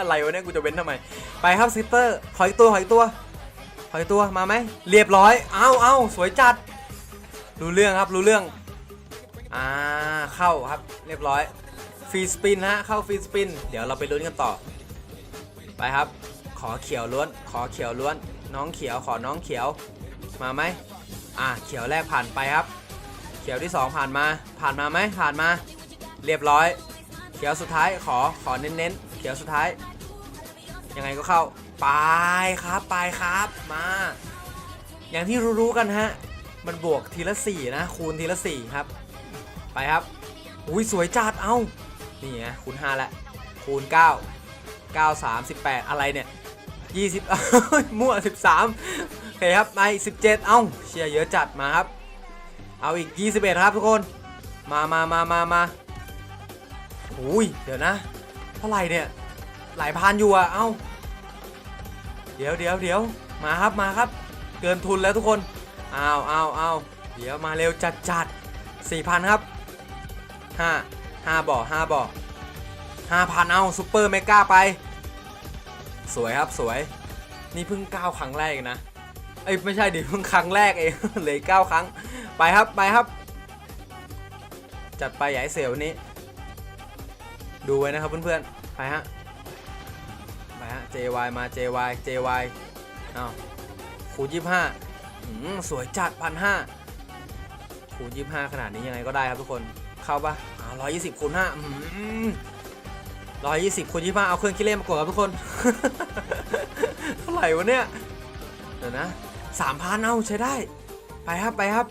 อะไรวะเนี่ยกูจะเว้นทำไม ไปครับซิสเตอร์ขออีกตัวขออีกตัวขออีกตัวมาไหมเรียบร้อยเอาเอาสวยจัด รู้เรื่องครับรู้เรื่องอ่าเข้าครับเรียบร้อยฟรีสปินฮะเข้าฟรีสปิน เดี๋ยวเราไปลุ้นกันต่อ ไปครับ ขอเขียวล้วน ขอเขียวล้วน น้องเขียวขอน้องเขียวมาไหมอ่าเขียวแรกผ่านไปครับ เขียวที่สองผ่านมา ผ่านมาไหมผ่านมา เรียบร้อย เขียวสุดท้ายขอขอเน้นๆ เขียวสุดท้าย ยังไงก็เข้า ไปครับไปครับ มา อย่างที่รู้ๆกันฮะ มันบวกทีละ4นะ คูณทีละ4ครับ ไปครับ อุ้ยสวยจัด เอ้า นี่ไงคูณ5แล้วคูณ9 9 3 18อะไรเนี่ย20เอ้ยมั่ว13โอเคครับไป17เอ้า เชียร์เยอะจัดมาครับ เอาอีก21ครับทุกคน มามามามามาอุ้ย เดี๋ยวนะ เท่าไหร่เนี่ย หลายพันอยู่อะเอ้า เดี๋ยวเดี๋ยวเดี๋ยวมาครับมาครับ เกินทุนแล้วทุกคนอ้าวอ้าวอ้าวเดี๋ยวมาเร็วจัดจัดสี่พันครับห้าห้าบ่อห้าบ่อห้าพันเอาซูเปอร์เมกาไป สวยครับสวย นี่เพิ่งก้าวครั้งแรกนะเอ้ยไม่ใช่ดิเพิ่งครั้งแรกเองเลยเก้าครั้งไปครับไปครับ จัดไปใหญ่เซลวันนี้ ดูไว้นะครับเพื่อนๆ ไปฮะ ไปฮะ JY มา JY JY อ้าวคูณยี่ห้าสวยจัดพันห้าคูณยี่ห้าขนาดนี้ยังไงก็ได้ครับทุกคน เข้าปะอ่าร้อยยี่สิบคูณห้าร้อยยี่สิบคูณยี่ห้าเอาเครื่องคิดเลขมากดครับทุกคน เท่าไหร่วะเนี่ย เดี๋ยวนะสามพันเอาใช้ได้ ไปครับไปครับ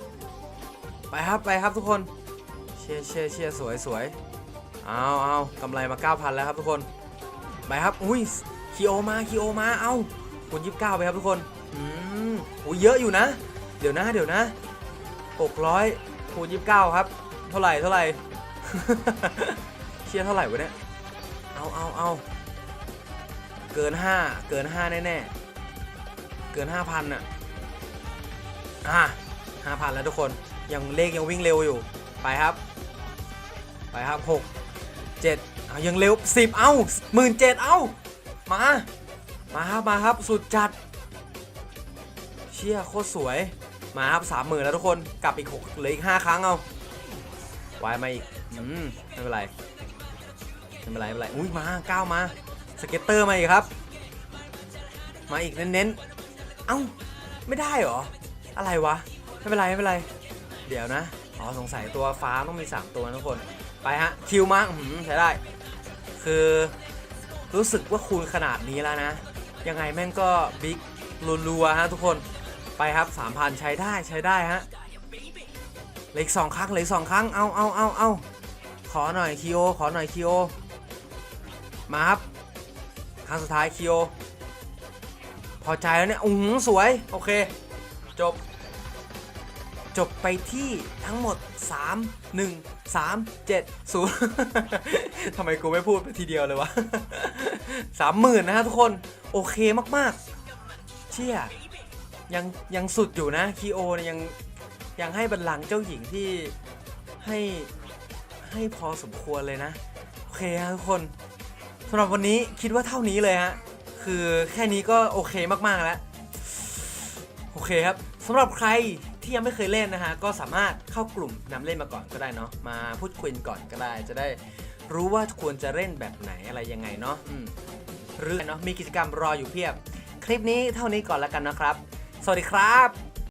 ไปครับไปครับทุกคน เชียร์เชียร์เชียร์สวยสวย เอาเอากำไรมา 9,000 แล้วครับทุกคน ไปครับ อุ้ยคีโอมาคีโอมา เอาคูณ29ไปครับทุกคน อืมอุ้ยเยอะอยู่นะ เดี๋ยวนะ เดี๋ยวนะ600คูณ29ครับ เท่าไหร่ เท่าไหร่ เชียร์เท่าไหร่วะเนี่ย เอาเอาเอาเกิน 5 เกิน 5 แน่ ๆ เกิน 5,000อะ อะ5,000 แล้วทุกคน ยังเลขยังวิ่งเร็วอยู่ ไปครับ ไปครับ 6 7เอายังเร็ว10เอ้าหมื่นเจ็ดเอ้ามา มาครับมาครับสุดจัด เชี่ยโคตรสวย มาครับสามหมื่นแล้วทุกคนกลับอีกหกเหลืออีกห้าครั้งเอาวายมาอีกอืมไม่เป็นไรไม่เป็นไรไม่เป็นไรอุ้ยมาเก้ามาสเก็ตเตอร์มาอีกครับ มาอีกเน้นๆเอ้าไม่ได้เหรออะไรวะไม่เป็นไรไม่เป็นไร เดี๋ยวนะอ๋อสงสัยตัวฟ้าต้องมี 3 ตัวนะทุกคน ไปฮะ คิวมาอื้อหือใช้ได้ คือรู้สึกว่าคูณขนาดนี้แล้วนะ ยังไงแม่งก็บิ๊กรัวๆฮะทุกคนไปครับ3,000ใช้ได้ใช้ได้ฮะเหลืออีกสองครั้งเหลืออกสองครั้งเอาเอาเอาเอาขอหน่อยคิโอขอหน่อยคิโอมาครับครั้งสุดท้ายคิโอพอใจแล้วเนี่ยอุ้งสวย โอเค จบ จบไปที่ทั้งหมด 3 1 3 7 0 ทำไมกูไม่พูดไปทีเดียวเลยวะสามหมื่นนะฮะทุกคน โอเคมากๆ เชี่ยยังยังสุดอยู่นะคีโอนี่ยยังยังให้บัลลังก์เจ้าหญิงที่ให้ให้พอสมควรเลยนะ โอเคฮะทุกคนสำหรับวันนี้คิดว่าเท่านี้เลยฮะ คือแค่นี้ก็โอเคมากๆแล้ว โอเคครับสำหรับใคร ที่ยังไม่เคยเล่นนะฮะก็สามารถเข้ากลุ่มนำเล่นมาก่อนก็ได้เนาะมาพูดคุยก่อนก็ได้ จะได้รู้ว่าควรจะเล่นแบบไหนอะไรยังไงเนาะหรือเนาะมีกิจกรรมรออยู่เพียบ คลิปนี้เท่านี้ก่อนแล้วกันนะครับ สวัสดีครับ